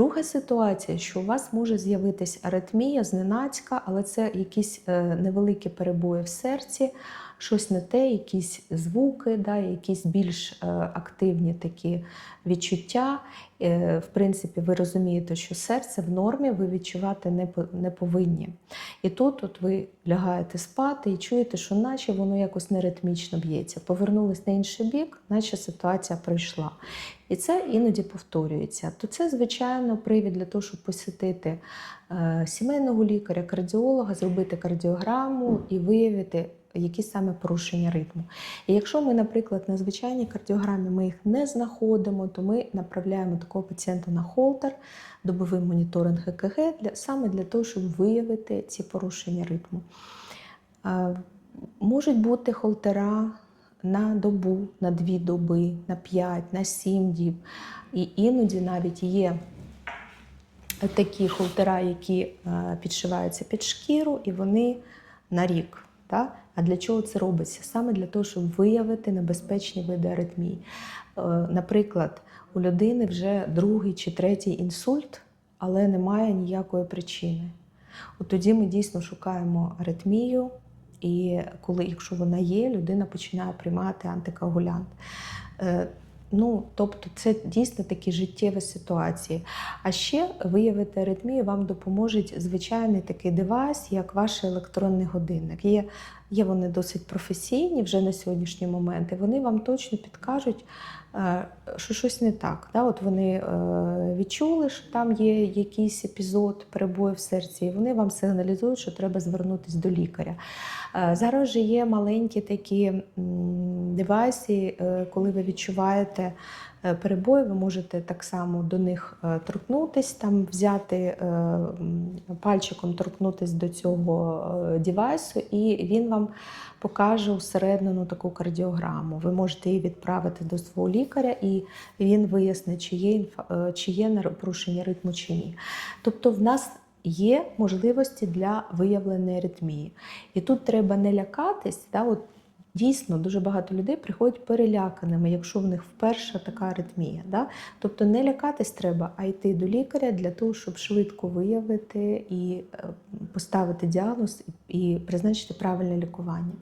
Друга ситуація, що у вас може з'явитись аритмія зненацька, але це якісь е, невеликі перебої в серці, щось не те, якісь звуки, да, якісь більш е, активні такі відчуття. Е, В принципі, ви розумієте, що серце в нормі ви відчувати не, не повинні. І тут от ви лягаєте спати і чуєте, що наче воно якось неритмічно б'ється. Повернулись на інший бік, наче ситуація пройшла. І це іноді повторюється. То це, звичайно, привід для того, щоб посетити е, сімейного лікаря, кардіолога, зробити кардіограму і виявити, які саме порушення ритму. І якщо ми, наприклад, на звичайній кардіограмі ми їх не знаходимо, то ми направляємо такого пацієнта на холтер, добовий моніторинг ЕКГ, для, саме для того, щоб виявити ці порушення ритму. Можуть бути холтера на добу, на дві доби, на п'ять, на сім діб. І іноді навіть є такі холтера, які підшиваються під шкіру, і вони на рік. Так? А для чого це робиться? Саме для того, щоб виявити небезпечні види аритмії. Е, Наприклад, у людини вже другий чи третій інсульт, але немає ніякої причини. От тоді ми дійсно шукаємо аритмію, і коли, якщо вона є, людина починає приймати антикоагулянт. Ну, тобто, це дійсно такі життєві ситуації. А ще виявити аритмію вам допоможе звичайний такий девайс, як ваш електронний годинник. Є, є вони досить професійні вже на сьогоднішній момент, і вони вам точно підкажуть, е, що щось не так. Да? От вони е, відчули, що там є якийсь епізод перебою в серці, і вони вам сигналізують, що треба звернутися до лікаря. Е, Зараз же є маленькі такі м, девайси, е, коли ви відчуваєте е, перебої, ви можете так само до них е, торкнутись, там взяти пальчиком торкнутись до цього девайсу, і він вам покаже усереднену таку кардіограму. Ви можете її відправити до свого лікаря, і він вияснить, чи є, чи є порушення ритму чи ні. Тобто в нас є можливості для виявлення аритмії. І тут треба не лякатись. Да, от Дійсно, дуже багато людей приходять переляканими, якщо в них вперше така аритмія. Да? Тобто не лякатись треба, а йти до лікаря для того, щоб швидко виявити і е, поставити діагноз і призначити правильне лікування.